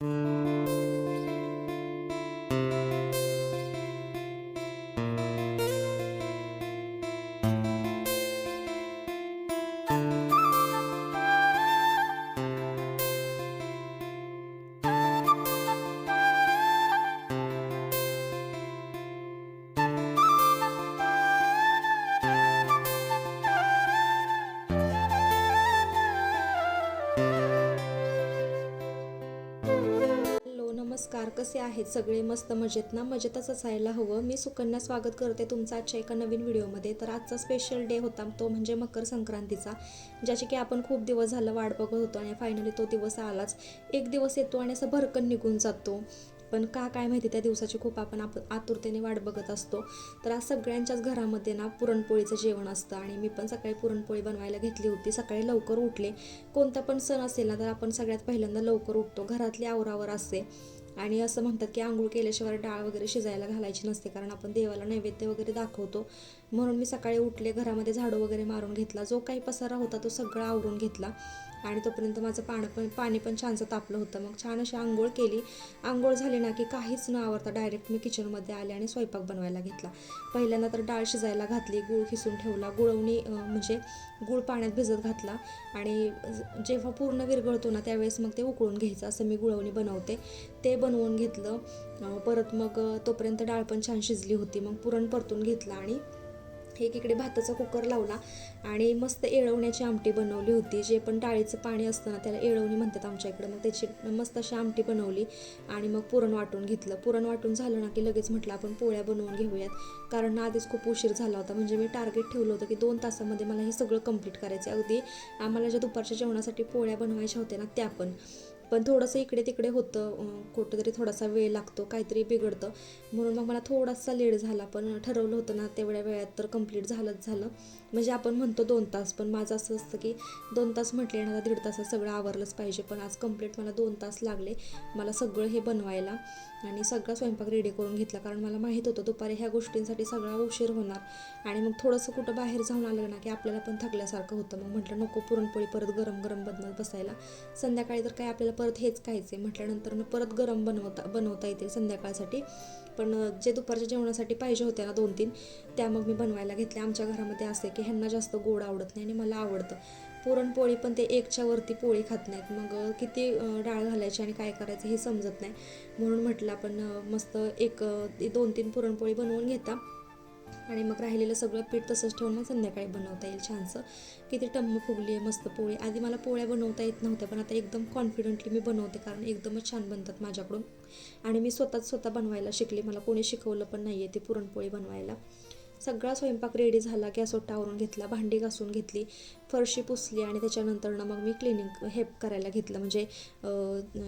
Música नमस्कार कसे आहेत सगळे? मस्त मजेत ना? मजेतच असायला हवं. मी सुकन्या स्वागत करते तुमचा आजच्या एका नवीन व्हिडिओमध्ये. तर आजचा स्पेशल डे होता तो म्हणजे मकर संक्रांतीचा ज्याची की आपण खूप दिवस झालं वाट बघत होतो आणि फायनली तो दिवस आलाच. एक दिवस येतो आणि असं भरकन निघून जातो. पण का काय माहिती त्या दिवसाची खूप आपण आप आतुरतेने वाट बघत असतो. तर आज सगळ्यांच्याच घरामध्ये ना पुरणपोळीचं जेवण असतं आणि मी पण सकाळी पुरणपोळी बनवायला घेतली होती. सकाळी लवकर उठले. कोणता पण सण असेल ना तर आपण सगळ्यात पहिल्यांदा लवकर उठतो. घरातली आवरावर असते आणि असं म्हणतात की आंघोळ केल्याशिवाय डाळ वगैरे शिजायला घालायची नसते कारण आपण देवाला नैवेद्य वगैरे दाखवतो. म्हणून मी सकाळी उठले घरामध्ये झाडू वगैरे मारून घेतला. जो काही पसारा होता तो सगळा आवरून घेतला. आणि तोपर्यंत माझं पाणी पण पाणी पण छानसं तापलं होतं. मग छान अशी आंघोळ केली. आंघोळ झाली ना की काहीच न आवडता डायरेक्ट मी किचनमध्ये आले आणि स्वयंपाक बनवायला घेतला. पहिल्यांदा तर डाळ शिजायला घातली गूळ खिसून ठेवला. गुळवणी म्हणजे गूळ पाण्यात भिजत घातला. आणि जेव्हा पूर्ण विरघळतो ना त्यावेळेस मग ते उकळून घ्यायचं. असं मी गुळवणी बनवते. ते बनवून घेतलं. परत मग तोपर्यंत डाळ पण छान शिजली होती. मग पुरण परतून घेतलं आणि एक इकडे भाताचा कुकर लावला आणि मस्त येळवण्याची आमटी बनवली होती. जे पण डाळीचं पाणी असतं ना त्याला येळवणी म्हणतात आमच्या इकडं. मग त्याची मस्त अशी आमटी बनवली आणि मग पुरण वाटून घेतलं. पुरण वाटून झालं ना की लगेच म्हटलं आपण पोळ्या बनवून घेऊयात. कारण ना आधीच खूप उशीर झाला होता. म्हणजे मी टार्गेट ठेवलं होतं की दोन तासामध्ये मला हे सगळं कंप्लीट करायचं आहे. अगदी आम्हाला ज्या दुपारच्या जेवणासाठी पोळ्या बनवायच्या होत्या ना त्या पण. पण थोडंसं इकडे तिकडे होतं कुठंतरी थोडासा वेळ लागतो काहीतरी बिघडतं. म्हणून मग मला थोडासा लेट झाला पण ठरवलं होतं ना तेवढ्या वेळात तर कंप्लीट झालंच झालं. म्हणजे आपण म्हणतो दोन तास पण माझं असं असतं की दोन तास म्हटले ना दीड तासात सगळं आवरलंच पाहिजे. पण आज कंप्लीट मला दोन तास लागले मला सगळं हे बनवायला आणि सगळा स्वयंपाक रेडी करून घेतला. कारण मला माहीत होतं दुपारी ह्या गोष्टींसाठी सगळा उशीर होणार. आणि मग थोडंसं कुठं बाहेर जाऊन आलं ना की आपल्याला पण थकल्यासारखं होतं. मग म्हटलं नको पुरणपोळी परत गरम गरम बनवत बसायला. संध्याकाळी तर काय आपल्याला परत हेच खायचे म्हटल्यानंतर मग परत गरम बनवता बनवता येते संध्याकाळसाठी. पण जे दुपारच्या जेवणासाठी पाहिजे होत्या ना दोन तीन त्या मग मी बनवायला घेतल्या. आमच्या घरामध्ये असे की ह्यांना जास्त गोड आवडत नाही आणि मला आवडतं. पुरणपोळी पण ते एकच्या वरती पोळी खात नाहीत. मग किती डाळ घालायची आणि काय करायचं हे समजत नाही. म्हणून म्हटलं आपण मस्त एक दोन तीन पुरणपोळी बनवून घेता. आणि मग राहिलेलं सगळं पीठ तसंच ठेवून मग संध्याकाळी बनवता येईल छानसं. किती टम्म फुगली आहे मस्त पोळी. आधी मला पोळ्या बनवता येत नव्हत्या पण आता एकदम कॉन्फिडंटली मी बनवते कारण एकदमच छान बनतात माझ्याकडून. आणि मी स्वतःच स्वतः बनवायला शिकले. मला कोणी शिकवलं पण नाही आहे ती पुरणपोळी बनवायला. सगळा स्वयंपाक रेडी झाला गॅस टावरून घेतला भांडी घासून घेतली. फरशी पुसली आणि त्याच्यानंतरनं मग मी क्लिनिंग हे करायला घेतलं. म्हणजे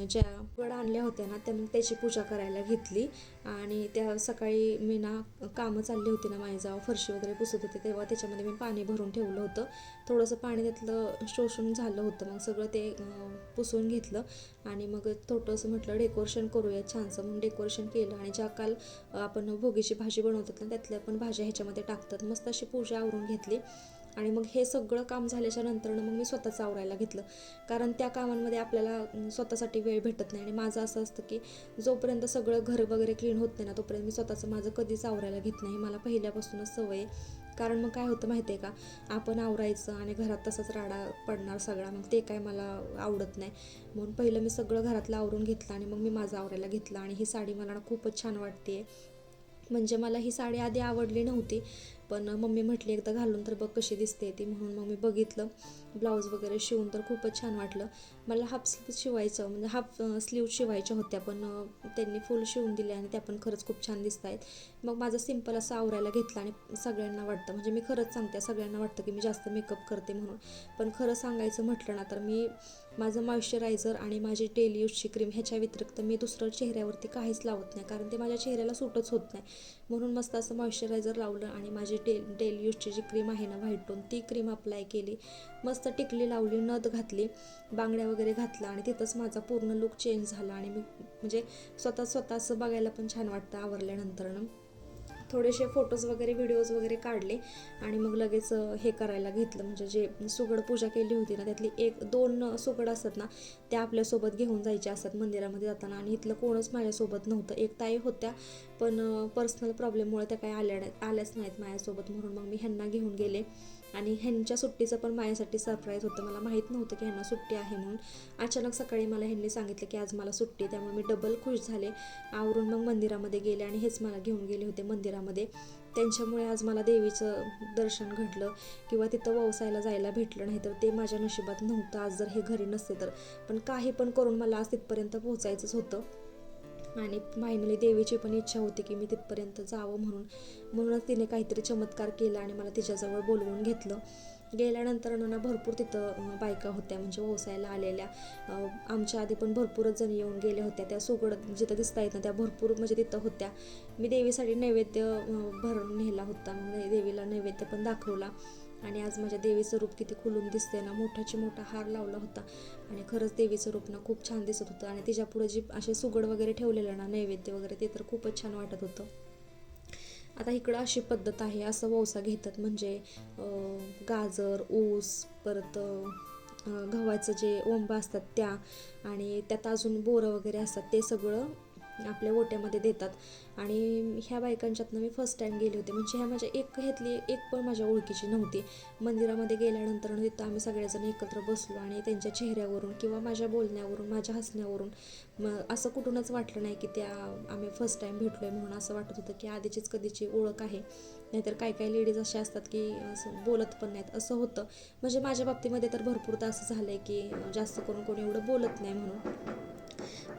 ज्या वड आणल्या होत्या ना त्या मग त्याची पूजा करायला घेतली. आणि त्या सकाळी मी ना कामं चालली होती ना माझी जाव फरशी वगैरे पुसत होते तेव्हा त्याच्यामध्ये मी पाणी भरून ठेवलं होतं. थोडंसं पाणी त्यातलं शोषून झालं होतं. मग सगळं ते पुसून घेतलं. आणि मग थोडंसं म्हटलं डेकोरेशन करूया छानसं. म्हणून डेकोरेशन केलं. आणि ज्या काल आपण भोगीची भाजी बनवतात ना त्यातल्या पण भाज्या ह्याच्यामध्ये टाकतात. मस्त अशी पूजा आवरून घेतली. आणि मग हे सगळं काम झाल्याच्या नंतरनं मग मी स्वतःच आवरायला घेतलं. कारण त्या कामांमध्ये आपल्याला स्वतःसाठी वेळ भेटत नाही. आणि माझं असं असतं की जोपर्यंत सगळं घर वगैरे क्लीन होत नाही ना तोपर्यंत मी स्वतःचं माझं कधीच आवरायला घेत नाही. मला पहिल्यापासूनच सवय आहे. कारण मग काय होतं माहिती आहे का? आपण आवरायचं आणि घरात तसंच राडा पडणार सगळा. मग ते काय मला आवडत नाही. म्हणून पहिलं मी सगळं घरातलं आवरून घेतलं आणि मग मी माझं आवरायला घेतलं. आणि ही साडी मला खूपच छान वाटते म्हणजे मला ही साडी आधी आवडली नव्हती. पण मम्मी म्हटली एकदा घालून तर बघ कशी दिसते ती. म्हणून मग मी बघितलं. ब्लाऊज वगैरे शिवून तर खूपच छान वाटलं. मला हाफ स्लीव शिवायचं म्हणजे हाफ स्लीव शिवायच्या होत्या पण त्यांनी फुल शिवून दिले आणि त्या पण खरंच खूप छान दिसत आहेत. मग माझं सिंपल असं आवरायला घेतलं आणि सगळ्यांना वाटतं म्हणजे मी खरंच सांगते सगळ्यांना वाटतं की मी जास्त मेकअप करते म्हणून. पण खरं सांगायचं म्हटलं ना तर मी माझं मॉइश्चरायझर आणि माझी डेली यूजची क्रीम ह्याच्या व्यतिरिक्त मी दुसरं चेहऱ्यावरती काहीच लावत नाही कारण ते माझ्या चेहऱ्याला सूटच होत नाही. म्हणून मस्त असं मॉइश्चरायझर लावलं आणि माझी डे डेली यूजची जी क्रीम आहे ना व्हाईट टोन ती क्रीम अप्लाय केली. मस्त टिकली लावली नथ घातली बांगड्या वगैरे घातला आणि तिथंच माझा पूर्ण लुक चेंज झाला आणि मी म्हणजे स्वतः स्वतः असं बघायला पण छान वाटतं आवरल्यानंतरनं थोडेसे फोटोज वगैरे व्हिडिओज वगैरे काढले आणि मग लगेच हे करायला घेतलं. म्हणजे जे सुगड पूजा केली होती ना त्यातली एक दोन सुगड असतात ना त्या आपल्यासोबत घेऊन जायच्या असतात मंदिरामध्ये जाताना. आणि इथलं कोणच माझ्यासोबत नव्हतं. एक ताई होत्या पण पर्सनल प्रॉब्लेममुळे त्या काही आल्या आल्याच नाहीत माझ्यासोबत म्हणून मग मी ह्यांना घेऊन गेले. आणि ह्यांच्या सुट्टीचं पण माझ्यासाठी सरप्राईज होतं. मला माहीत नव्हतं की ह्यांना सुट्टी आहे म्हणून. अचानक सकाळी मला ह्यांनी सांगितलं की आज मला सुट्टी त्यामुळे मी डबल खुश झाले. आवरून मग मंदिरामध्ये गेले आणि हेच मला घेऊन गेले होते मंदिरामध्ये. त्यांच्यामुळे आज मला देवीचं दर्शन घडलं किंवा तिथं व्यवसायाला जायला भेटलं नाही तर ते माझ्या नशिबात नव्हतं. आज जर हे घरी नसते तर. पण काही पण करून मला आज तिथपर्यंत पोहोचायचंच होतं. आणि फायनली देवीची पण इच्छा होती की मी तिथपर्यंत जावं म्हणून. म्हणूनच तिने काहीतरी चमत्कार केला आणि मला तिच्याजवळ बोलवून घेतलं. गेल्यानंतर ना भरपूर तिथं बायका होत्या म्हणजे व्यवसायाला आलेल्या. आमच्या आधी पण भरपूरच जण येऊन गेल्या होत्या त्या सुगड जिथं दिसता येत ना त्या भरपूर म्हणजे तिथं होत्या. मी देवीसाठी नैवेद्य अं, भरून नेला होता. देवीला नैवेद्य पण दाखवला. आणि आज माझ्या देवीचं रूप किती खुलून दिसते ना मोठाची मोठा हार लावला होता. आणि खरंच देवीचं रूप ना खूप छान दिसत होतं. आणि तिच्या पुढे जी असे सुगड वगैरे ठेवलेलं ना नैवेद्य वगैरे ते तर खूपच छान वाटत होतं. आता इकडं अशी पद्धत आहे असं वौसा घेतात. म्हणजे गाजर ऊस परत गव्हाचं जे ओंबा असतात त्या आणि त्यात अजून बोरं वगैरे असतात ते सगळं आपल्या ओट्यामध्ये देतात. आणि ह्या बायकांच्यातनं मी फर्स्ट टाईम गेले होते. म्हणजे ह्या माझ्या एक ह्यातली एक पण माझ्या ओळखीची नव्हती. मंदिरामध्ये गेल्यानंतर तिथं आम्ही सगळेजण एकत्र बसलो आणि त्यांच्या चेहऱ्यावरून किंवा माझ्या बोलण्यावरून माझ्या हसण्यावरून मग असं कुठूनच वाटलं नाही की त्या आम्ही फर्स्ट टाईम भेटलो आहे म्हणून असं वाटत होतं की आधीचीच कधीची ओळख आहे. नाहीतर काही काही लेडीज अशा असतात की असं बोलत पण नाहीत. असं होतं. म्हणजे माझ्या बाबतीमध्ये तर भरपूरदा असं झालं आहे की जास्त करून कोणी एवढं बोलत नाही म्हणून.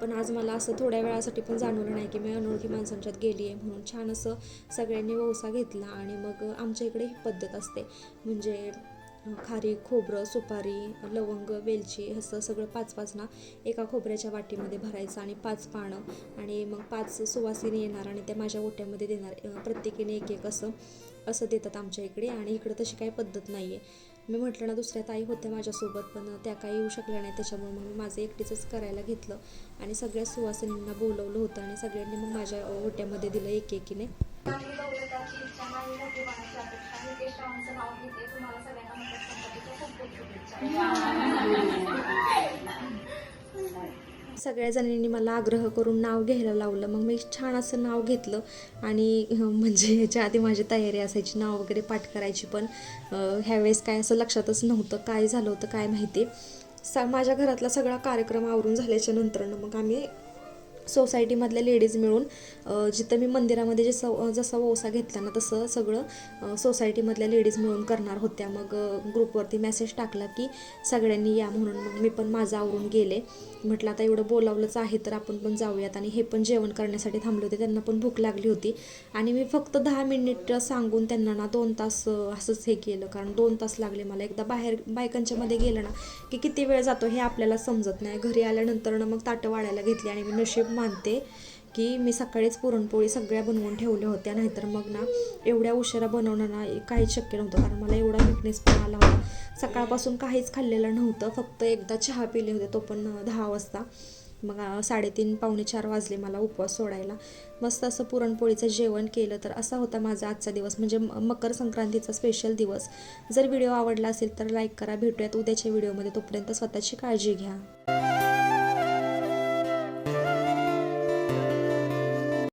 पण आज मला असं थोड्या वेळासाठी पण जाणवलं नाही की मी अनोळखी माणसांच्यात गेली आहे म्हणून छान असं सगळ्यांनी वौसा घेतला आणि मग आमच्या इकडे ही पद्धत असते. म्हणजे खारी खोबरं सुपारी लवंग वेलची असं सगळं पाच पाच ना एका खोबऱ्याच्या वाटीमध्ये भरायचं आणि पाच पानं आणि मग पाच सुवासिनी येणार आणि त्या माझ्या ओट्यामध्ये देणार. प्रत्येकीने एक एक असं असं देतात आमच्या इकडे आणि इकडं तशी काही पद्धत नाही आहे मी म्हटलं ना दुसऱ्या ताई होत्या माझ्यासोबत पण त्या काही येऊ शकल्या नाही त्याच्यामुळे मग मी माझं एकटीचंच करायला घेतलं. आणि सगळ्या सुवासिनींना बोलवलं होतं आणि सगळ्यांनी मग माझ्या ओट्यामध्ये दिलं एक एकीने आणि सगळ्या जणींनी मला आग्रह करून नाव घ्यायला लावलं. मग मी छान असं नाव घेतलं आणि म्हणजे ह्याच्या आधी माझी तयारी असायची नाव वगैरे पाठ करायची पण ह्यावेळेस काय असं लक्षातच नव्हतं काय झालं होतं काय माहिती. सा माझ्या घरातला सगळा कार्यक्रम आवरून झाल्याच्या नंतरनं मग आम्ही सोसायटीमधल्या लेडीज मिळून जिथं मी मंदिरामध्ये जे सव जसा ओसा घेतला ना तसं सगळं सोसायटीमधल्या लेडीज मिळून करणार होत्या. मग ग्रुपवरती मेसेज टाकला की सगळ्यांनी या म्हणून मग मी पण माझं आवरून गेले. म्हटलं आता एवढं बोलावलंच आहे तर आपण पण जाऊयात. आणि हे पण जेवण करण्यासाठी थांबले होते. त्यांना पण भूक लागली होती. आणि मी फक्त दहा मिनिट सांगून त्यांना ना दोन तास असंच हे केलं. कारण दोन तास लागले मला. एकदा बाहेर बायकांच्या मध्ये गेलं ना की किती वेळ जातो हे आपल्याला समजत नाही. घरी आल्यानंतर ना मग ताटं वाढायला घेतली आणि मी नशीब मानते की मी सकाळीच पुरणपोळी सगळ्या बनवून ठेवल्या होत्या नाहीतर मग ना एवढ्या उशिरा बनवणं ना काहीच शक्य नव्हतं. कारण मला एवढा विकनेस पण आला होता. सकाळपासून काहीच खाल्लेलं नव्हतं फक्त एकदा चहा पिले होते तो पण दहा वाजता. मग साडेतीन पावणे चार वाजले मला उपवास सोडायला. मस्त असं पुरणपोळीचं जेवण केलं तर असा होता माझा आजचा दिवस. म्हणजे म- मकर संक्रांतीचा स्पेशल दिवस. जर व्हिडिओ आवडला असेल तर लाईक करा भेटूयात उद्याच्या व्हिडिओमध्ये तोपर्यंत स्वतःची काळजी घ्या.